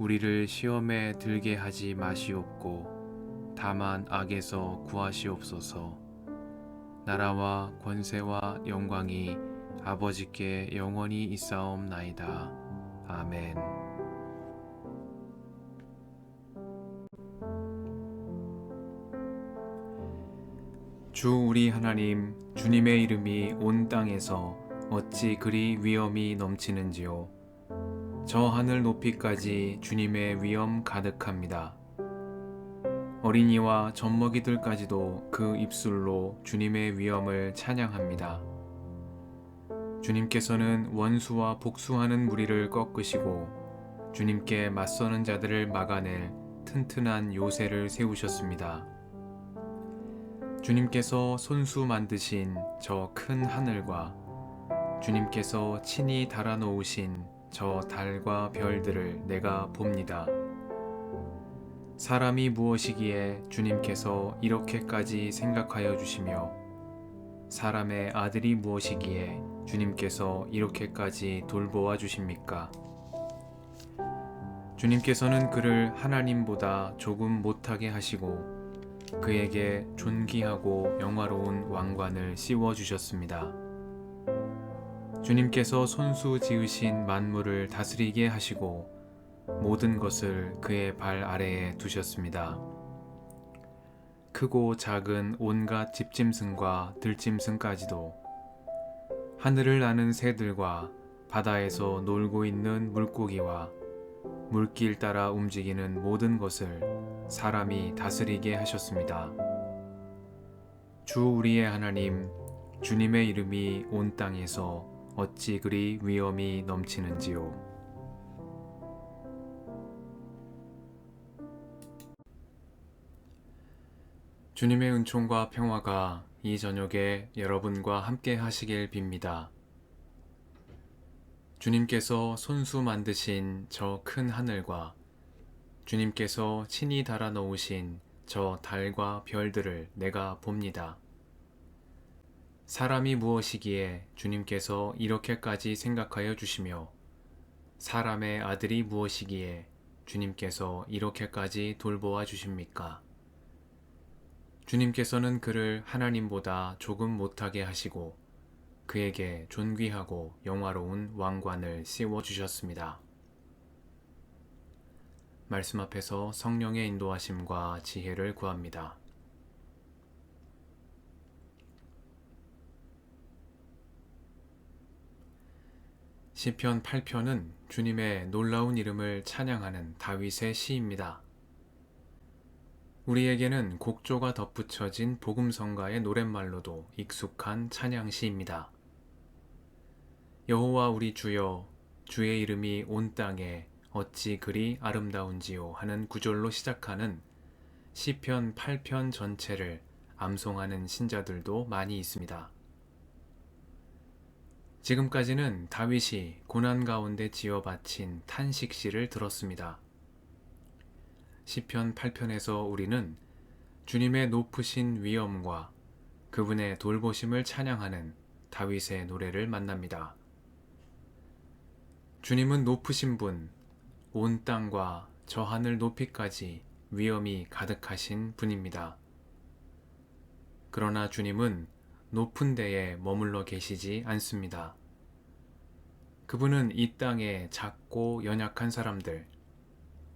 우리를 시험에 들게 하지 마시옵고 다만 악에서 구하시옵소서. 나라와 권세와 영광이 아버지께 영원히 있사옵나이다. 아멘. 주 우리 하나님 주님의 이름이 온 땅에서 어찌 그리 위엄이 넘치는지요. 저 하늘 높이까지 주님의 위엄 가득합니다. 어린이와 젖먹이들까지도 그 입술로 주님의 위엄을 찬양합니다. 주님께서는 원수와 복수하는 무리를 꺾으시고 주님께 맞서는 자들을 막아낼 튼튼한 요새를 세우셨습니다. 주님께서 손수 만드신 저 큰 하늘과 주님께서 친히 달아놓으신 저 달과 별들을 내가 봅니다. 사람이 무엇이기에 주님께서 이렇게까지 생각하여 주시며 사람의 아들이 무엇이기에 주님께서 이렇게까지 돌보아 주십니까? 주님께서는 그를 하나님보다 조금 못하게 하시고 그에게 존귀하고 영화로운 왕관을 씌워 주셨습니다. 주님께서 손수 지으신 만물을 다스리게 하시고 모든 것을 그의 발 아래에 두셨습니다. 크고 작은 온갖 집짐승과 들짐승까지도 하늘을 나는 새들과 바다에서 놀고 있는 물고기와 물길 따라 움직이는 모든 것을 사람이 다스리게 하셨습니다. 주 우리의 하나님, 주님의 이름이 온 땅에서 어찌 그리 위엄이 넘치는지요. 주님의 은총과 평화가 이 저녁에 여러분과 함께 하시길 빕니다. 주님께서 손수 만드신 저 큰 하늘과 주님께서 친히 달아 놓으신 저 달과 별들을 내가 봅니다. 사람이 무엇이기에 주님께서 이렇게까지 생각하여 주시며 사람의 아들이 무엇이기에 주님께서 이렇게까지 돌보아 주십니까? 주님께서는 그를 하나님보다 조금 못하게 하시고 그에게 존귀하고 영화로운 왕관을 씌워 주셨습니다. 말씀 앞에서 성령의 인도하심과 지혜를 구합니다. 시편 8편은 주님의 놀라운 이름을 찬양하는 다윗의 시입니다. 우리에게는 곡조가 덧붙여진 복음성가의 노랫말로도 익숙한 찬양시입니다. 여호와 우리 주여 주의 이름이 온 땅에 어찌 그리 아름다운지요 하는 구절로 시작하는 시편 8편 전체를 암송하는 신자들도 많이 있습니다. 지금까지는 다윗이 고난 가운데 지어 바친 탄식시를 들었습니다. 시편 8편에서 우리는 주님의 높으신 위엄과 그분의 돌보심을 찬양하는 다윗의 노래를 만납니다. 주님은 높으신 분, 온 땅과 저 하늘 높이까지 위엄이 가득하신 분입니다. 그러나 주님은 높은 데에 머물러 계시지 않습니다. 그분은 이 땅의 작고 연약한 사람들,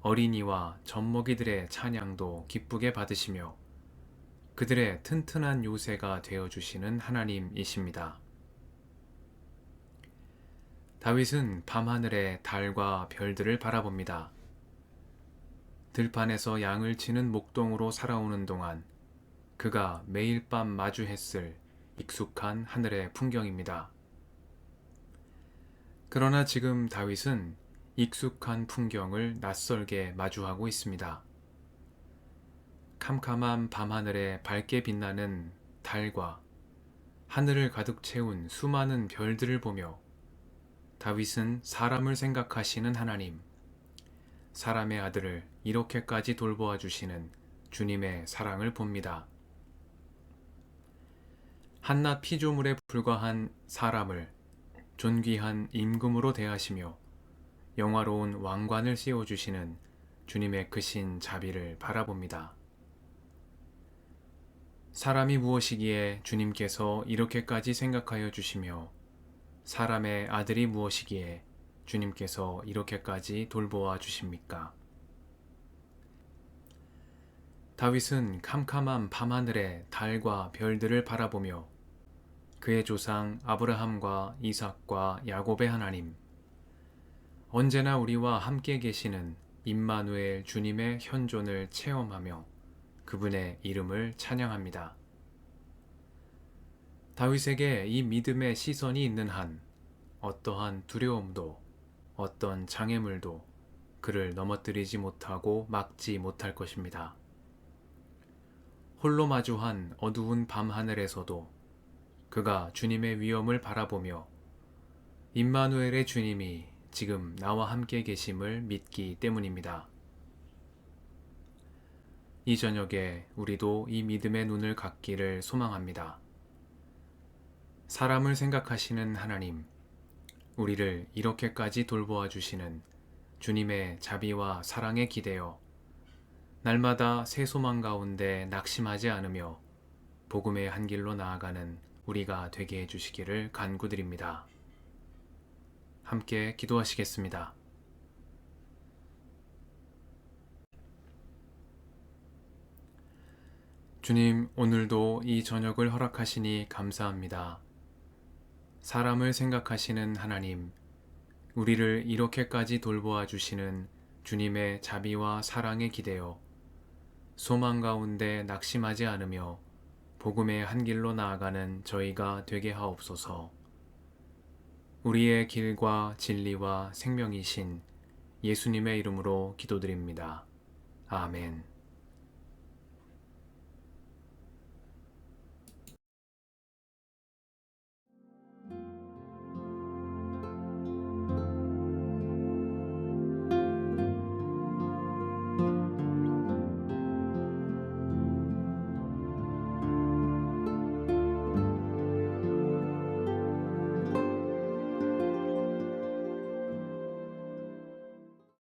어린이와 젖먹이들의 찬양도 기쁘게 받으시며 그들의 튼튼한 요새가 되어 주시는 하나님이십니다. 다윗은 밤하늘의 달과 별들을 바라봅니다. 들판에서 양을 치는 목동으로 살아오는 동안 그가 매일 밤 마주했을 익숙한 하늘의 풍경입니다. 그러나 지금 다윗은 익숙한 풍경을 낯설게 마주하고 있습니다. 캄캄한 밤하늘에 밝게 빛나는 달과 하늘을 가득 채운 수많은 별들을 보며 다윗은 사람을 생각하시는 하나님, 사람의 아들을 이렇게까지 돌보아 주시는 주님의 사랑을 봅니다. 한낱 피조물에 불과한 사람을 존귀한 임금으로 대하시며 영화로운 왕관을 씌워주시는 주님의 크신 자비를 바라봅니다. 사람이 무엇이기에 주님께서 이렇게까지 생각하여 주시며 사람의 아들이 무엇이기에 주님께서 이렇게까지 돌보아 주십니까? 다윗은 캄캄한 밤하늘의 달과 별들을 바라보며 그의 조상 아브라함과 이삭과 야곱의 하나님, 언제나 우리와 함께 계시는 임마누엘 주님의 현존을 체험하며 그분의 이름을 찬양합니다. 다윗에게 이 믿음의 시선이 있는 한 어떠한 두려움도 어떤 장애물도 그를 넘어뜨리지 못하고 막지 못할 것입니다. 홀로 마주한 어두운 밤 하늘에서도 그가 주님의 위엄을 바라보며 임마누엘의 주님이 지금 나와 함께 계심을 믿기 때문입니다. 이 저녁에 우리도 이 믿음의 눈을 갖기를 소망합니다. 사람을 생각하시는 하나님, 우리를 이렇게까지 돌보아 주시는 주님의 자비와 사랑에 기대어 날마다 새 소망 가운데 낙심하지 않으며 복음의 한 길로 나아가는 우리가 되게 해주시기를 간구드립니다. 함께 기도하시겠습니다. 주님, 오늘도 이 저녁을 허락하시니 감사합니다. 사람을 생각하시는 하나님, 우리를 이렇게까지 돌보아 주시는 주님의 자비와 사랑에 기대어 소망 가운데 낙심하지 않으며 복음의 한 길로 나아가는 저희가 되게 하옵소서. 우리의 길과 진리와 생명이신 예수님의 이름으로 기도드립니다. 아멘.